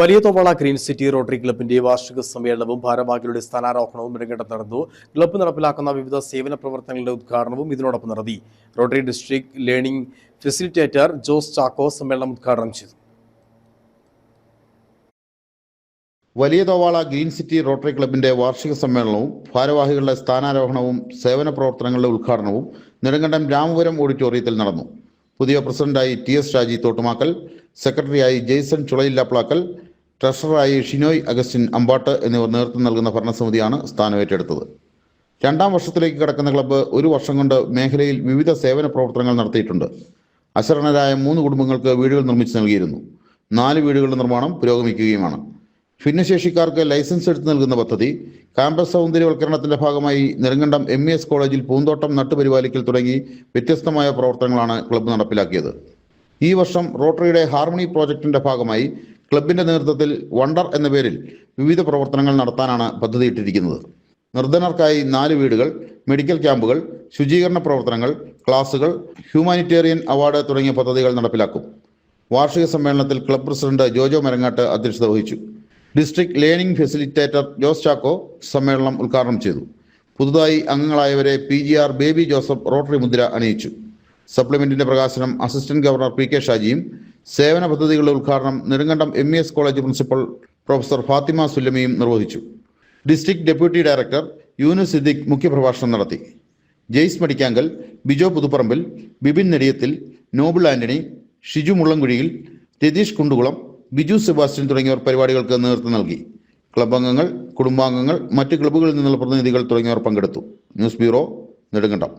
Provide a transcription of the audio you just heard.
വലിയ Thovalai green city rotary ക്ലബിന്റെ വാർഷിക സമ്മേളനവും ഭാരവാഹികളുടെ സ്ഥാനാരോഹണവും നെടുങ്കണ്ടത്ത് നടന്നു. ക്ലബ്ബ് നടപ്പിലാക്കുന്ന വിവിധ സേവന പ്രവർത്തനങ്ങളുടെ ഉദ്ഘാടനവും ഇതിനോടൊപ്പം നടത്തി. Rotary district learning facilitator Jose Chacko സമ്മേളനം ഉദ്ഘാടനം ചെയ്തു. വലിയ തോവാള ഗ്രീൻ സിറ്റി റോട്ടറി ക്ലബിന്റെ വാർഷിക സമ്മേളനവും ഭാരവാഹികളുടെ സ്ഥാനാരോഹണവും സേവന പ്രവർത്തനങ്ങളുടെ ഉദ്ഘാടനവും നെടുങ്കണ്ടം രാമപുരം ഓഡിറ്റോറിയത്തിൽ നടന്നു. പുതിയ പ്രസിഡന്റായി ടി എസ് രാജി തോട്ടുമാക്കൽ സെക്രട്ടറിയായി ജെയ്സൺ ചുളയില്ലാപ്ലാക്കൽ ട്രഷററായി ഷിനോയ് അഗസ്റ്റിൻ അമ്പാട്ട് എന്നിവർ നേതൃത്വം നൽകുന്ന ഭരണസമിതിയാണ് സ്ഥാനമേറ്റെടുത്തത്. രണ്ടാം വർഷത്തിലേക്ക് കടക്കുന്ന ക്ലബ്ബ് ഒരു വർഷം കൊണ്ട് മേഖലയിൽ വിവിധ സേവന പ്രവർത്തനങ്ങൾ നടത്തിയിട്ടുണ്ട്. അശരണരായ മൂന്ന് കുടുംബങ്ങൾക്ക് വീടുകൾ നിർമ്മിച്ചു നൽകിയിരുന്നു. നാല് വീടുകളുടെ നിർമ്മാണം പുരോഗമിക്കുകയുമാണ്. ഭിന്നശേഷിക്കാർക്ക് ലൈസൻസ് എടുത്തു നൽകുന്ന പദ്ധതി ക്യാമ്പസ് സൗന്ദര്യവൽക്കരണത്തിന്റെ ഭാഗമായി നെടുങ്കണ്ടം എം എസ് കോളേജിൽ പൂന്തോട്ടം നട്ടുപരിപാലിക്കൽ തുടങ്ങി വ്യത്യസ്തമായ പ്രവർത്തനങ്ങളാണ് ക്ലബ്ബ് നടപ്പിലാക്കിയത്. ഈ വർഷം റോട്ടറിയുടെ ഹാർമണി പ്രോജക്റ്റിന്റെ ഭാഗമായി ക്ലബിന്റെ നേതൃത്വത്തിൽ വണ്ടർ എന്ന പേരിൽ വിവിധ പ്രവർത്തനങ്ങൾ നടത്താനാണ് പദ്ധതിയിട്ടിരിക്കുന്നത്. നിർധനർക്കായി നാല് വീടുകൾ മെഡിക്കൽ ക്യാമ്പുകൾ ശുചീകരണ പ്രവർത്തനങ്ങൾ ക്ലാസുകൾ ഹ്യൂമാനിറ്റേറിയൻ അവാർഡ് തുടങ്ങിയ പദ്ധതികൾ നടപ്പിലാക്കും. വാർഷിക സമ്മേളനത്തിൽ ക്ലബ് പ്രസിഡന്റ് ജോജോ മരങ്ങാട്ട് അധ്യക്ഷത വഹിച്ചു. District learning facilitator Jose Chacko സമ്മേളനം ഉദ്ഘാടനം ചെയ്തു. പുതുതായി അംഗങ്ങളായവരെ P G R Baby Joseph Rotary മുദ്ര അണിയിച്ചു. സപ്ലിമെന്റിന്റെ പ്രകാശനം അസിസ്റ്റന്റ് ഗവർണർ പി കെ ഷാജിയും സേവന പദ്ധതികളുടെ ഉദ്ഘാടനം Nedumkandam M S college principal professor Fathima സുല്ലമിയും നിർവഹിച്ചു. District deputy director Yunus Siddique മുഖ്യപ്രഭാഷണം നടത്തി. ജെയ്സ് മടിക്കാങ്കൽ ബിജോ പുതുപ്പറമ്പിൽ ബിബിൻ നെടിയത്തിൽ നോബിൾ ആന്റണി ഷിജു മുള്ളൻകുഴിയിൽ രതീഷ് കുണ്ടുകുളം ബിജു സെബാസ്റ്റ്യൻ തുടങ്ങിയവർ പരിപാടികൾക്ക് നേതൃത്വം നൽകി. ക്ലബ് അംഗങ്ങൾ കുടുംബാംഗങ്ങൾ മറ്റ് ക്ലബ്ബുകളിൽ നിന്നുള്ള പ്രതിനിധികൾ തുടങ്ങിയവർ പങ്കെടുത്തു. News bureau Nedumkandam.